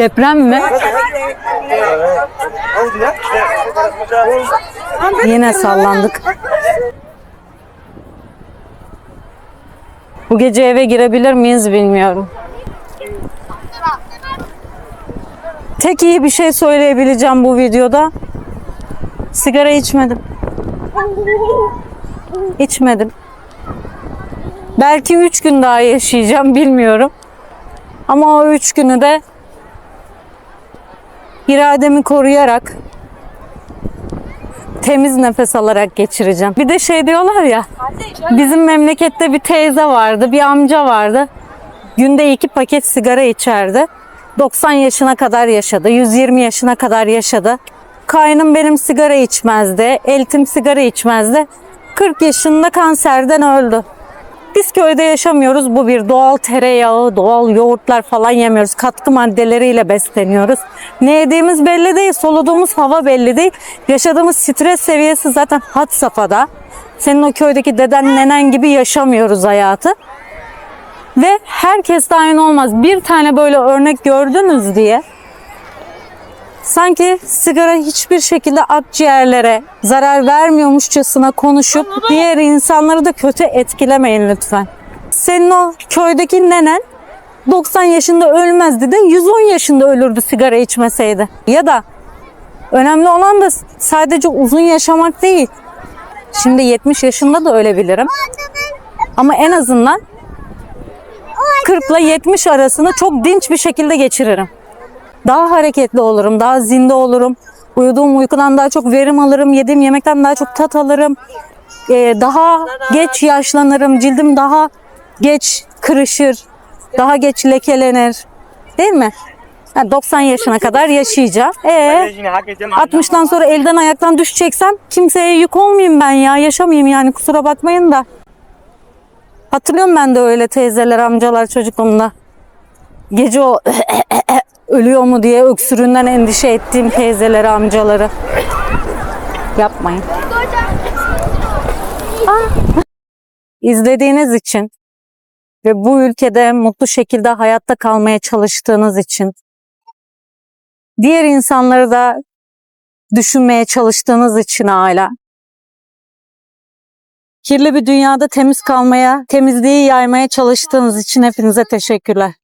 Deprem mi? Yine sallandık. Bu gece eve girebilir miyiz bilmiyorum. Tek iyi bir şey söyleyebileceğim bu videoda. Sigara içmedim. İçmedim. Belki üç gün daha yaşayacağım bilmiyorum. Ama o üç günü de irademi koruyarak temiz nefes alarak geçireceğim. Bir de şey diyorlar ya bizim memlekette bir teyze vardı, bir amca vardı. Günde iki paket sigara içerdi. 90 yaşına kadar yaşadı, 120 yaşına kadar yaşadı. Kaynım benim sigara içmezdi, eltim sigara içmezdi. 40 yaşında kanserden öldü. Biz köyde yaşamıyoruz. Bu bir doğal tereyağı, doğal yoğurtlar falan yemiyoruz. Katkı maddeleriyle besleniyoruz. Ne yediğimiz belli değil, soluduğumuz hava belli değil. Yaşadığımız stres seviyesi zaten had safhada. Senin o köydeki deden nenen gibi yaşamıyoruz hayatı. Ve herkes de aynı olmaz. Bir tane böyle örnek gördünüz diye sanki sigara hiçbir şekilde akciğerlere zarar vermiyormuşçasına konuşup diğer insanları da kötü etkilemeyin lütfen. Senin o köydeki nenen 90 yaşında ölmezdi de 110 yaşında ölürdü sigara içmeseydi. Ya da önemli olan da sadece uzun yaşamak değil. Şimdi 70 yaşında da ölebilirim. Ama en azından 40 ile 70 arasını çok dinç bir şekilde geçiririm. Daha hareketli olurum, daha zinde olurum. Uyuduğum uykudan daha çok verim alırım, yediğim yemekten daha çok tat alırım. Ee, daha geç yaşlanırım, cildim daha geç kırışır, daha geç lekelenir. Değil mi? Ha, 90 yaşına kadar yaşayacağım. Ee, 60'tan sonra elden ayaktan düşeceksem kimseye yük olmayayım ben ya. Yaşamayayım yani kusura bakmayın da. Hatırlıyorum ben de öyle teyzeler, amcalar çocukluğumda. Gece o ölüyor mu diye öksürüğünden endişe ettiğim teyzeleri, amcaları. Yapmayın. İzlediğiniz için ve bu ülkede mutlu şekilde hayatta kalmaya çalıştığınız için diğer insanları da düşünmeye çalıştığınız için hala kirli bir dünyada temiz kalmaya, temizliği yaymaya çalıştığınız için hepinize teşekkürler.